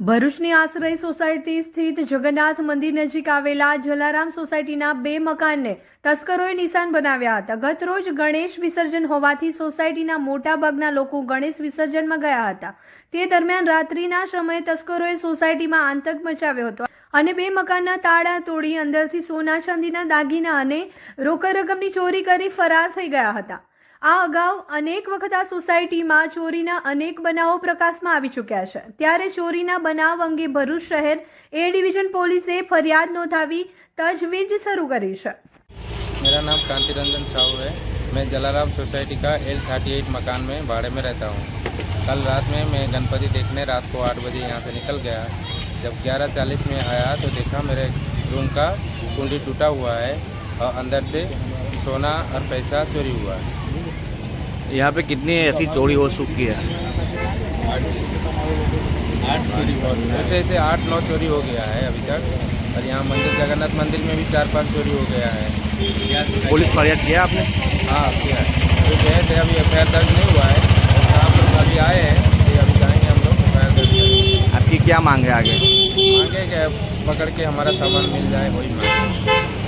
ભરૂચની આશ્રય સોસાયટી સ્થિત જગન્નાથ મંદિર નજીક આવેલા જલારામ સોસાયટીના બે મકાનને તસ્કરોએ નિશાન બનાવ્યા હતા. ગત રોજ ગણેશ વિસર્જન હોવાથી સોસાયટીના મોટા ભાગના લોકો ગણેશ વિસર્જનમાં ગયા હતા. તે દરમિયાન રાત્રિના સમયે તસ્કરોએ સોસાયટીમાં આતંક મચાવ્યો હતો અને બે મકાનના તાળા તોડી અંદરથી સોના ચાંદીના દાગીના અને રોકડ રકમની ચોરી કરી ફરાર થઈ ગયા હતા. આ અગાઉ અનેક વખત આ સોસાયટીમાં ચોરીના અનેક બનાવો પ્રકાશમાં આવી ચૂક્યા છે ત્યારે ચોરીના બનાવ અંગે ભરૂચ શહેર એ ડિવિઝન પોલીસે ફરિયાદ નોંધાવી તજવીજ શરૂ કરી છે मेरा नाम कांति रंजन साहू है मैं जलाराम सोसाइटी का एल थर्टी एट मकान में भाड़े में रहता हूँ कल रात में मैं गणपति देखने रात को आठ बजे यहाँ से निकल गया जब ग्यारह चालीस में आया तो देखा मेरे रूम का कुंडी टूटा हुआ है और अंदर से सोना और पैसा चोरी हुआ है यहाँ पे कितनी ऐसी चोरी हो चुकी है? ऐसे ऐसे आठ नौ चोरी हो गया है अभी तक। और यहाँ मंदिर जगन्नाथ मंदिर में भी चार पाँच चोरी हो गया है। पुलिस फरियाद किया आपने? हाँ किया है। तो गए थे अभी एफ़ दर्ज नहीं हुआ है। आप लोग अभी आए हैं तो अभी जाएँगे हम लोग एफ़ दर्ज करेंगे। आपकी क्या मांग है आगे? आगे क्या पकड़ के हमारा सामान मिल जाए वही मांग